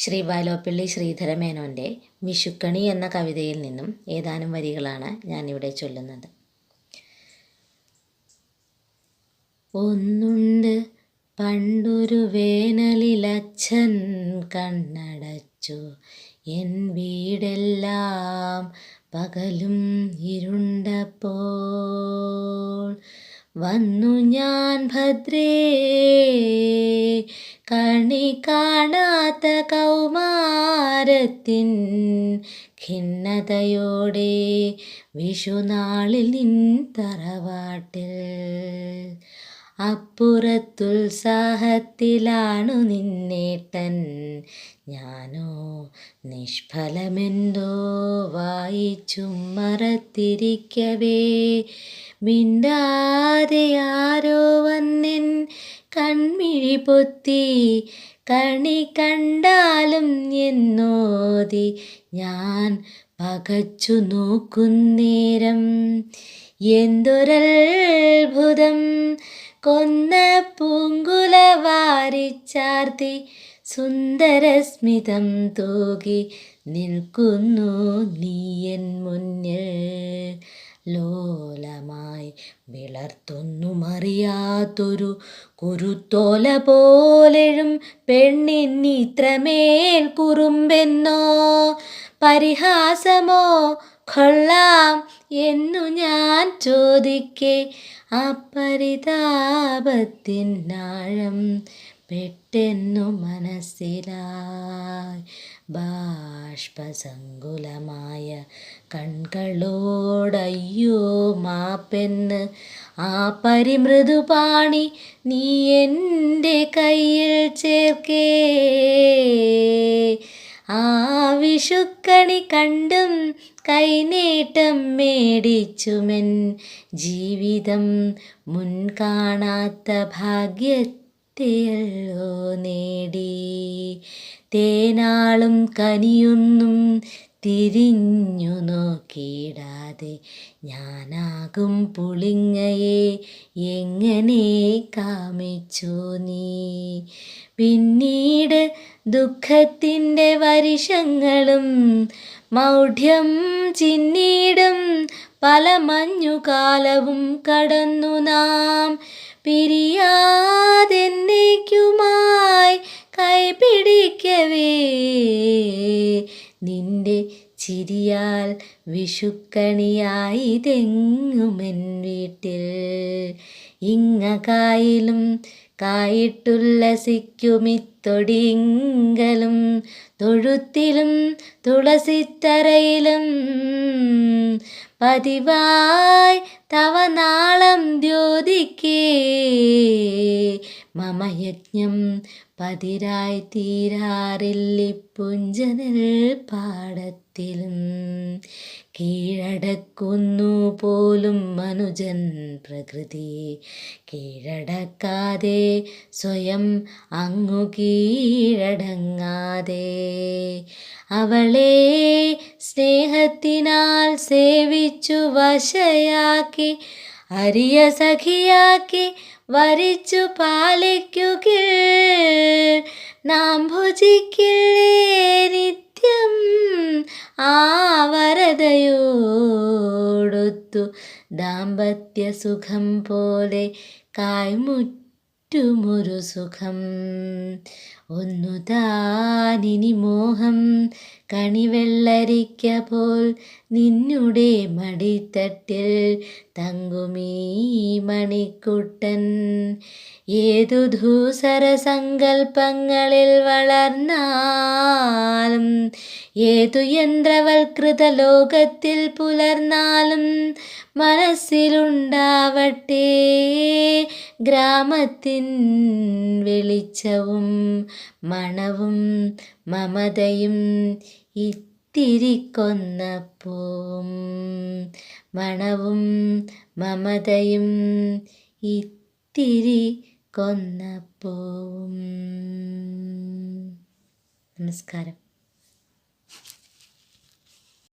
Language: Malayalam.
ശ്രീ ബാലോപ്പള്ളി ശ്രീധരമേനോന്റെ വിഷുക്കണി എന്ന കവിതയിൽ നിന്നും ഏതാനും വരികളാണ് ഞാനിവിടെ ചൊല്ലുന്നത്. ഒന്നുണ്ട് പണ്ടൊരു വേനലിലച്ഛൻ കണ്ണടച്ചു. എൻ വീടെല്ലാം പകലും ഇരുണ്ടപ്പോൾ വന്നു ഞാൻ ഭദ്രേ കണി കാണാത്ത കൗമാരത്തിൻ ഖിന്നതയോടെ വിഷുനാളിൽ നിൻ തറവാട്ടിൽ. അപ്പുറത്തുത്സാഹത്തിലാണു നിന്നേട്ടൻ. ഞാനോ നിഷ്ഫലമെന്തോ വായിച്ചും മറത്തിരിക്കവേ. മിണ്ടാതെ ആരോ പൊത്തി കണി കണ്ടാലും എന്നോതി ഞാൻ പകച്ചു നോക്കുന്നേരം എന്തൊരത്ഭുതം. കൊന്ന പൂങ്കുല വാരിച്ചാർത്തി സുന്ദരസ്മിതം തൂകി നിൽക്കുന്നു നീയൻ മുന്നിൽ. ലോലമായി വിളർത്തൊന്നുമറിയാത്തൊരു കുരുത്തോല പോലെഴും പെണ്ണിന്നിത്രമേൽ കുറുമ്പെന്നോ? പരിഹാസമോ? കൊള്ളാം എന്നു ഞാൻ ചോദിക്കേ. അപരിതാപത്തിനാഴം പെട്ടെന്നു മനസ്സിലായി. ബാഷ്പസങ്കുലമായ കൺകളോടയ്യോ മാപ്പെന്ന് ആ പരിമൃദുപാണി നീ എന്റെ കയ്യിൽ ചേർക്കേ. ആ വിഷുക്കണി കണ്ടും കൈനീട്ടം മേടിച്ചുമെൻ ജീവിതം മുൻ കാണാത്ത ഭാഗ്യത്തെയല്ലോ നേടി. തേനാളും കനിയൊന്നും തിരിഞ്ഞു നോക്കിയിടാതെ ഞാനാകും പുളിങ്ങയെ എങ്ങനെ കാമിച്ചു നീ? പിന്നീട് ദുഃഖത്തിന്റെ വരിഷങ്ങളും മൗഢ്യം ചിന്നീടും പല മഞ്ഞുകാലവും കടന്നു നാം പിരിയാതെന്നേക്കുമായി കൈപിടിക്കവേ. നിന്റെ ചിരിയാൽ വിഷുക്കണിയായി തെങ്ങുമെൻ വീട്ടിൽ. ഇങ്ങകായിലും കായിട്ടുല്ലസിക്കുമിത്തൊടിങ്കലും തൊഴുത്തിലും തുളസിത്തറയിലും പതിവായി തവനാളം ദ്യോതിക്കേ. മമയജ്ഞം പതിരായി തീരാറില്ലിപ്പുഞ്ചനൽ പാടത്തിലും കീഴടക്കുന്നു പോലും മനുജൻ പ്രകൃതി. കീഴടക്കാതെ സ്വയം അങ്ങു കീഴടങ്ങാതെ. അവളെ സ്നേഹത്തിനാൽ സേവിച്ചു വശയാക്കി അരിയ സഖിയാക്കി വരിച്ചു പാലിക്കുക നാം ഭുജിക്കില്ലേ നിത്യം ആ വരതയോടൊത്തു ദാമ്പത്യ സുഖം പോലെ കായ്മുറ്റുമൊരു സുഖം. ഒന്നു താനിനി മോഹം കണിവെള്ളരിക്ക പോൽ നിന്നുടെ മടിത്തട്ടിൽ തങ്കുമീ മണിക്കുട്ടൻ. ഏതു ധൂസര സങ്കൽപ്പങ്ങളിൽ വളർന്നാലും ഏതു യന്ത്രവൽകൃത ലോകത്തിൽ പുലർന്നാലും മനസ്സിലുണ്ടാവട്ടെ ഗ്രാമത്തിൻ വെളിച്ചവും മണവും മമതയും ഇത്തിരി കൊന്നപ്പൂം മണവും മമതയും ഇത്തിരി കൊന്നപ്പൂം നമസ്കാരം.